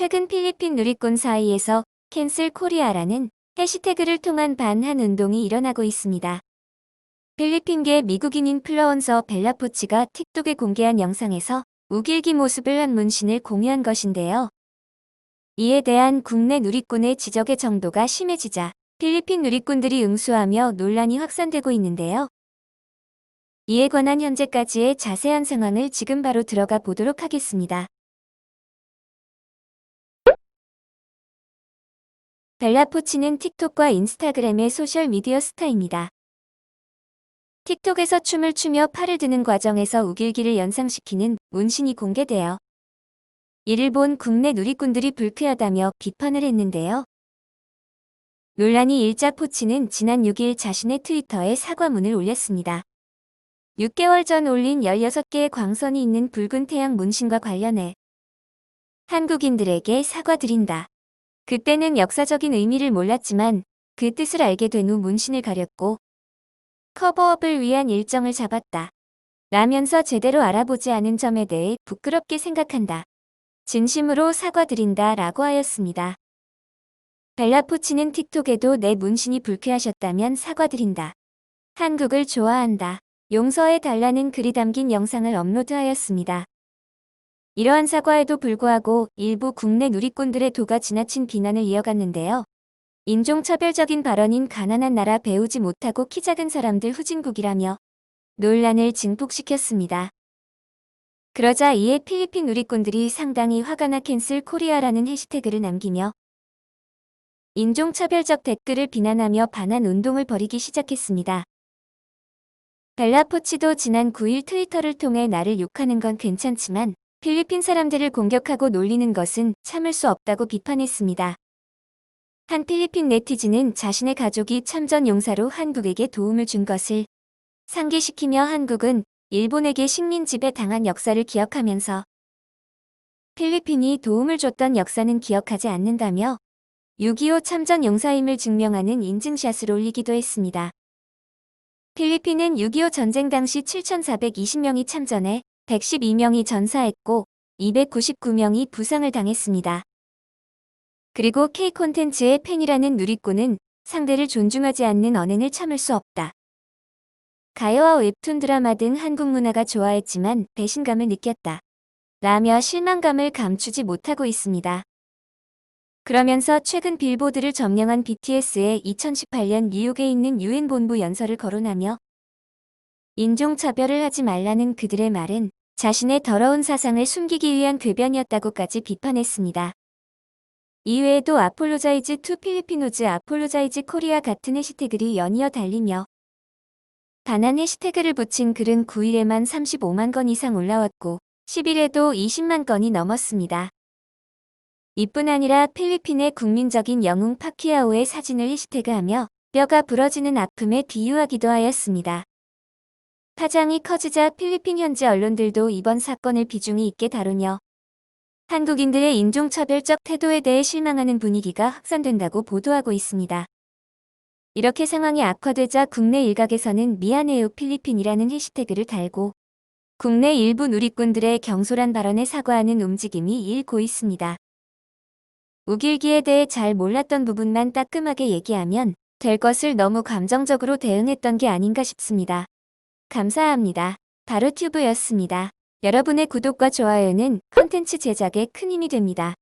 최근 필리핀 누리꾼 사이에서 캔슬 코리아라는 해시태그를 통한 반한 운동이 일어나고 있습니다. 필리핀계 미국인 인플루언서 벨라포치가 틱톡에 공개한 영상에서 우길기 모습을 한 문신을 공유한 것인데요. 이에 대한 국내 누리꾼의 지적의 정도가 심해지자 필리핀 누리꾼들이 응수하며 논란이 확산되고 있는데요. 이에 관한 현재까지의 자세한 상황을 지금 바로 들어가 보도록 하겠습니다. 벨라포치는 틱톡과 인스타그램의 소셜미디어 스타입니다. 틱톡에서 춤을 추며 팔을 드는 과정에서 우길기를 연상시키는 문신이 공개되어 이를 본 국내 누리꾼들이 불쾌하다며 비판을 했는데요. 논란이 일자 포치는 지난 6일 자신의 트위터에 사과문을 올렸습니다. 6개월 전 올린 16개의 광선이 있는 붉은 태양 문신과 관련해 한국인들에게 사과드린다. 그때는 역사적인 의미를 몰랐지만 그 뜻을 알게 된 후 문신을 가렸고 커버업을 위한 일정을 잡았다. 라면서 제대로 알아보지 않은 점에 대해 부끄럽게 생각한다. 진심으로 사과드린다 라고 하였습니다. 벨라포치는 틱톡에도 내 문신이 불쾌하셨다면 사과드린다. 한국을 좋아한다. 용서해 달라는 글이 담긴 영상을 업로드하였습니다. 이러한 사과에도 불구하고 일부 국내 누리꾼들의 도가 지나친 비난을 이어갔는데요. 인종차별적인 발언인 가난한 나라 배우지 못하고 키 작은 사람들 후진국이라며 논란을 증폭시켰습니다. 그러자 이에 필리핀 누리꾼들이 상당히 화가 나 캔슬 코리아라는 해시태그를 남기며 인종차별적 댓글을 비난하며 반한 운동을 벌이기 시작했습니다. 벨라포치도 지난 9일 트위터를 통해 나를 욕하는 건 괜찮지만 필리핀 사람들을 공격하고 놀리는 것은 참을 수 없다고 비판했습니다. 한 필리핀 네티즌은 자신의 가족이 참전 용사로 한국에게 도움을 준 것을 상기시키며 한국은 일본에게 식민 지배 당한 역사를 기억하면서 필리핀이 도움을 줬던 역사는 기억하지 않는다며 6.25 참전 용사임을 증명하는 인증샷을 올리기도 했습니다. 필리핀은 6.25 전쟁 당시 7,420명이 참전해 112명이 전사했고 299명이 부상을 당했습니다. 그리고 K 콘텐츠의 팬이라는 누리꾼은 상대를 존중하지 않는 언행을 참을 수 없다. 가요와 웹툰 드라마 등 한국 문화가 좋아했지만 배신감을 느꼈다. 라며 실망감을 감추지 못하고 있습니다. 그러면서 최근 빌보드를 점령한 BTS의 2018년 뉴욕에 있는 유엔 본부 연설을 거론하며 인종차별을 하지 말라는 그들의 말은 자신의 더러운 사상을 숨기기 위한 궤변이었다고까지 비판했습니다. 이외에도 아폴로자이즈 투 필리피노즈 아폴로자이즈 코리아 같은 해시태그를 연이어 달리며 단한 해시태그를 붙인 글은 9일에만 35만 건 이상 올라왔고 10일에도 20만 건이 넘었습니다. 이뿐 아니라 필리핀의 국민적인 영웅 파키아오의 사진을 해시태그하며 뼈가 부러지는 아픔에 비유하기도 하였습니다. 파장이 커지자 필리핀 현지 언론들도 이번 사건을 비중이 있게 다루며 한국인들의 인종차별적 태도에 대해 실망하는 분위기가 확산된다고 보도하고 있습니다. 이렇게 상황이 악화되자 국내 일각에서는 미안해요 필리핀이라는 해시태그를 달고 국내 일부 누리꾼들의 경솔한 발언에 사과하는 움직임이 일고 있습니다. 우길기에 대해 잘 몰랐던 부분만 따끔하게 얘기하면 될 것을 너무 감정적으로 대응했던 게 아닌가 싶습니다. 감사합니다. 바로 튜브였습니다. 여러분의 구독과 좋아요는 콘텐츠 제작에 큰 힘이 됩니다.